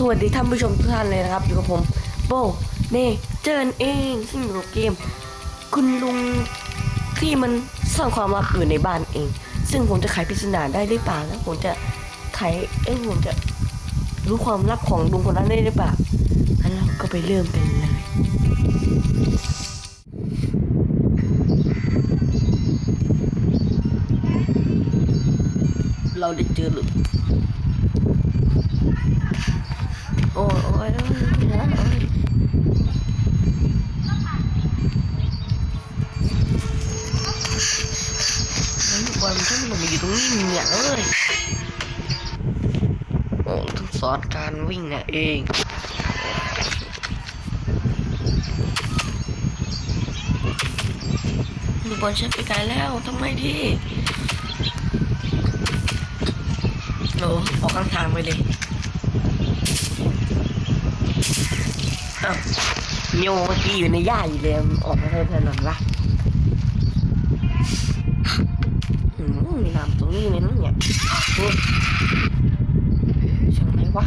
สวัสดีท่านผู้ชมทุกท่านเลยนะครับ อยู่กับผม โบเน่เจอเองซึ่งอยู่กับเกม คุณลุงที่มันซ่อนความลับอยู่ในบ้านเอง ซึ่งผมจะไขปริศนาได้หรือเปล่าแล้วผมจะไขเอ้ผมจะรู้ความลับของลุงคนนั้นได้หรือเปล่างั้นเราก็ไปเริ่มกันเลยเราได้เจอหรือ โอ้ยโอ้ยโอ้ยโอ้ยโอ้ยแล้วลูกบอลมันช่างมันอยู่ตรงนี้เนี่ยเอ้ยโอ้ทุกสอนการวิ่งน่ะเองลูกบอลฉันไปไกลแล้วทำไมดีโอ้ออกข้างทางไปเลย อ้าวโยเมื่อกี้อยู่ในหญ้าอยู่เลยมันออกมาทางถนนวะอืมมีน้ำตรงนี้เลยนะเนี่ยช่างไหนวะ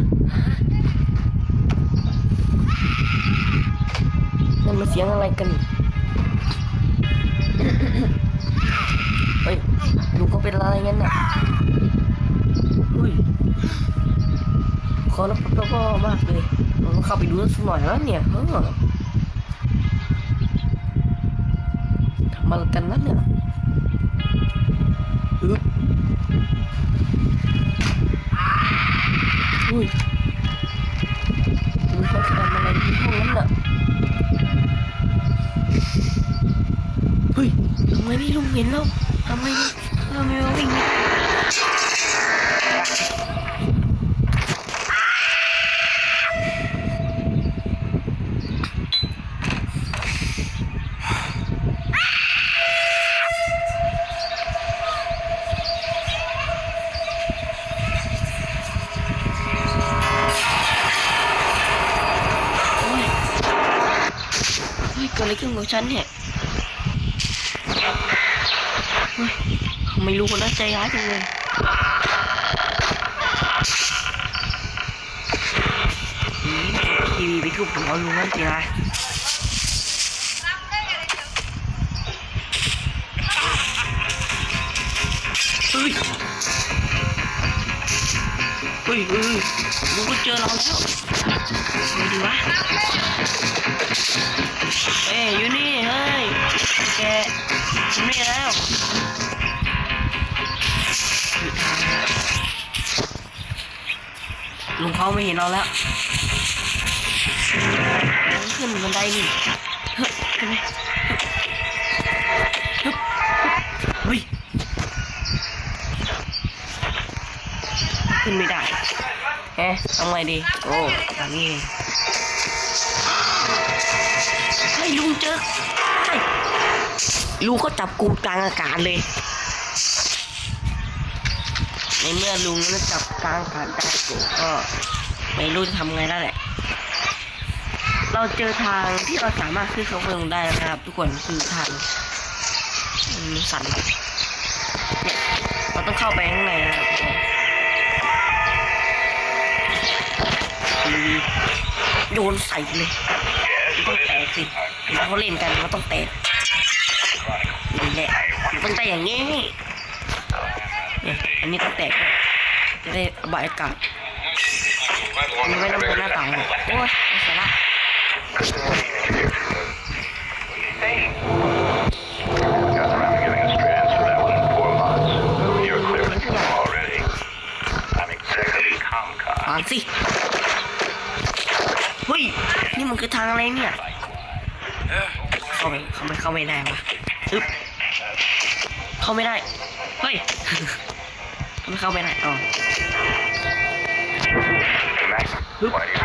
นั่นมันเสียงอะไรกันเฮ้ยดูเขาเป็นอะไรงั้นน่ะอุ้ยขารับรับก็มากเลย เข้าไปดูสักหน่อยแล้วเนี่ยเออทำอะไรกันนั่นเนี่ยอึ๊บอุ้ยดูเขาทำอะไรที่ห้องนั้นน่ะเฮ้ยทำไมนี่ลุงเห็นแล้วทำไมทำไมวิ่งไม่ได้ โอ้ยเฮ้ยเกิดอะไรขึ้นกับฉันเนี่ยเฮ้ยไม่รู้คนน่าใจร้ายจังเลยอืมทีวีไปทุบหัวลุงนั่นสินะเฮ้ยเฮ้ยเฮ้ยลุงก็เจอเราแล้วไม่ดีวะ เอ้ยอยู่นี่เฮ้ยแกอยู่นี่แล้วลุงเขาไม่เห็นเราแล้วขึ้นบันไดนี่เฮ้ยขึ้นไปฮึบเฮ้ยขึ้นไม่ได้เอ๊ะทำไงดี โอ้แบบนี้ เองเฮ้ลุงเจอลุงก็จับกูกลางอากาศเลย ในเมื่อลุงนั้นจับกลางอากาศได้กูก็ไม่รู้จะทำไงแล้วแหละ เราเจอทางที่เราสามารถขึ้นเขาไปลงได้นะครับ ทุกคนคือทางสั่นเนี่ยเราต้องเข้าไปข้างในนะครับโยนใส่เลย ต้องแตกสิเขาเล่นกันก็ต้องแตกนี่แหละมันต้องแตกอย่างนี้เนี่ยอันนี้ต้องแตกด้วยจะได้ระบายอากาศอันนี้ไม่ต้องเป็นหน้าต่างหรอกโอ้ยไม่สาระ Guys, I'm after giving us straight answer that one in four months. You're clear with him already. I'm executive Comcast. อ่านสิเฮ้ย นี่มันคือทางอะไรเนี่ย เข้าไปเข้าไปเข้าไม่ได้วะอึ๊บเข้าไม่ได้ เฮ้ยทำไมเข้าไม่ได้อ๋อ Hey, Max. Oop. What are you?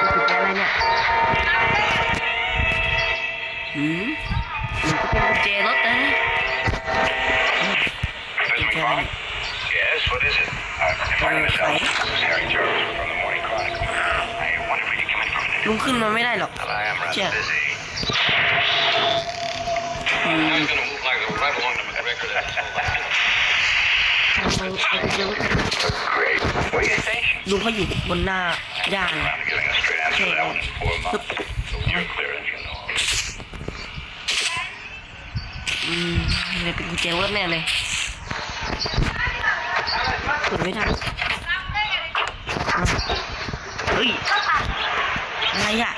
มันคืออะไรเนี่ยหืมมันก็เป็นกุญแจรถนะ Mr. McFarland? Yes, what is it? Uh, my name is Al. This is Harry Jarvis from the ลุงขึ้นมาไม่ได้หรอก Well, I am rather Yeah. busy. อืม I'm gonna move like right along to McGregor there. ทำไมเอาไปเยอะ Great. ลุงเขาอยู่บนหน้าย่าเลย Around to getting a straight answer to that one in four months. You're clear as you know. อืมเลยเป็นกุญแจเวิร์ดแน่เลยเปิดไม่ได้อะเฮ้ย อะไรอะ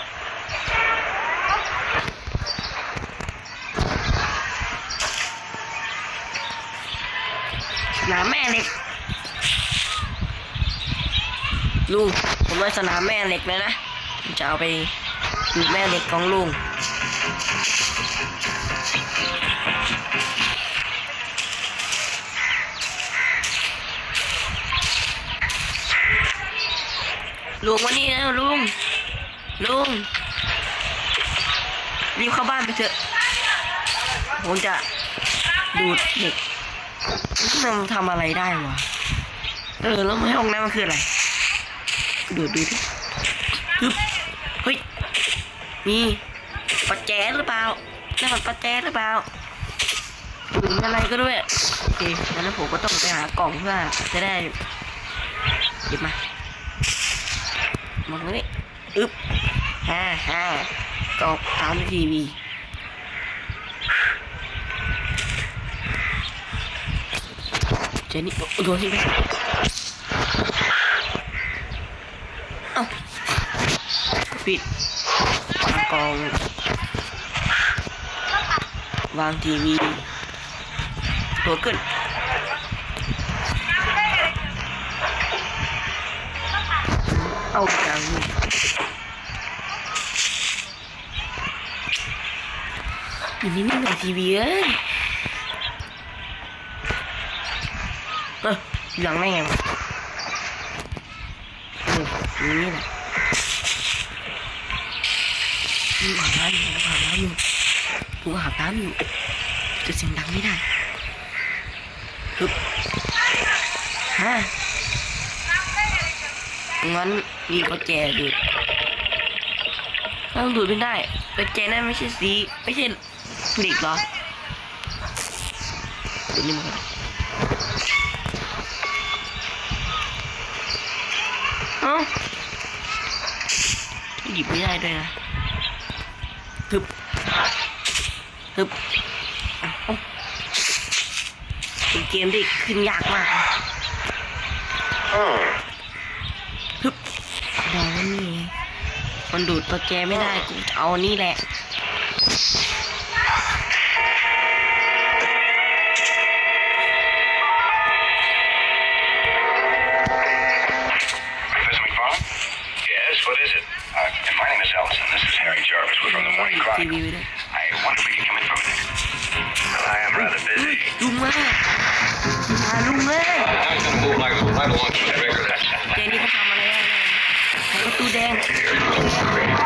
สนามแม่เหล็ก ลุง ผมว่าสนามแม่เหล็กเลยนะ จะเอาไปดูแม่เหล็กของลุงลุงวันนี้นะลุง ลุงรีบเข้าบ้านไปเถอะ ผมจะดูดเด็กมันทำอะไรได้วะ เออ แล้วห้องน้ำมันคืออะไร ดูดดูดิฮึบเฮ้ยมีปัจแจหรือเปล่านั่นมันปัจแจหรือเปล่าหรืออะไรก็ด้วย โอเคงั้นผมก็ต้องไปหากล่องเพื่อจะได้หยิบมามาตรงนี้ อึ๊บฮ่าฮ่ากล่องตามทีวีเจนี่โดนที่ไปเอ้าปิดวางกอง วางทีวีตัวขึ้นเอาจัง อยู่นี่ไม่หน่อยทีวีเอ้ยเออหลังได้ไงวะเออนี่แหละกูอาบน้ำอยู่กูอาบน้ำอยู่กูอาบน้ำอยู่จะเสียงดังไม่ได้ฮึบฮะ งั้นมีกุญแจดูดต้องดูดไม่ได้กุญแจนั่นไม่ใช่สี ไม่ใช่เหล็กเหรอดูนี่มันเอ้าหยิบไม่ได้ด้วยนะฮึบฮึบอะเอ้าเป็นเกมที่ขึ้นยากมาก นะฮึบบอกว่านี่ไงมันดูดตัวแกไม่ได้กูจะเอานี่แหละ Professor McFarland? Yes, what is it? Uh, my name is Ellison. This is Harry Jarvis. We're from the Morning ทีวี Chronicle. ไว้ด้วย I wonder if we can come in for a minute. I am rather เฮ้ย busy. ลุงมามาลุงเล ไ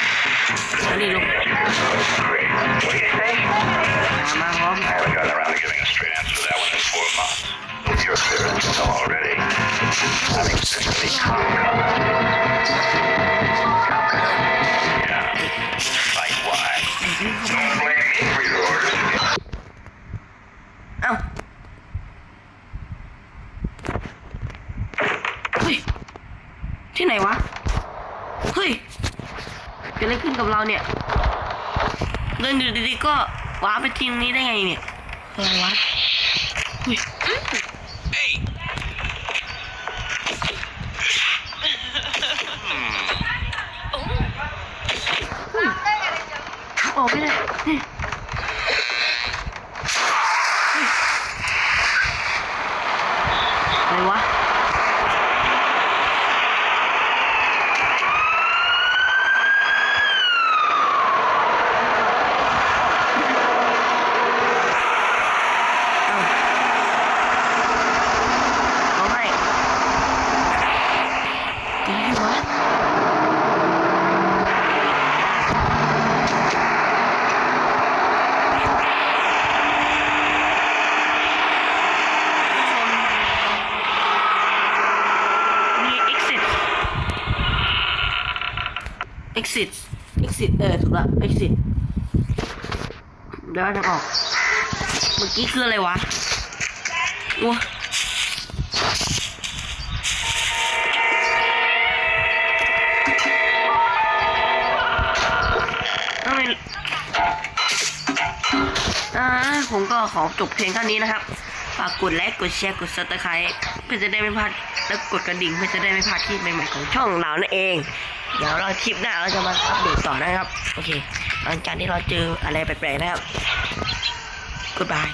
อันนี้ลุง Great. What do you say? ตามมาพร้อม I haven't gotten around to giving a straight answer to that one in four months. You're clear as you know already. I'm extremely ComCon. Yeah. Like why? Don't blame me for your orders. เอ้าเฮ้ย ที่ไหนวะ เฮ้ย เกิดอะไรขึ้นกับเราเนี่ยเดินอยู่ดีๆก็ว้าไปทีมนี้ได้ไงเนี่ยอะไรวะเฮ้ย Hey. ออกไม่ได้นี่ exit exit เออถูกละ exit เดี๋ยวทางออก เมื่อกี้คืออะไรวะโอ้ทำไมอ่าผมก็ขอจบเพลงเท่านี้นะครับ ฝากกดไลค์ กดแชร์ กดซับสไครต์เพื่อจะได้ไม่พลาด และกดกระดิ่งเพื่อจะได้ไม่พลาดคลิปใหม่ๆของช่องเรานั่นเอง เดี๋ยวเราคลิปหน้าเราจะมาอัปเดตต่อนะครับ โอเค หลังจากที่เราเจออะไรแปลกๆนะครับ Goodbye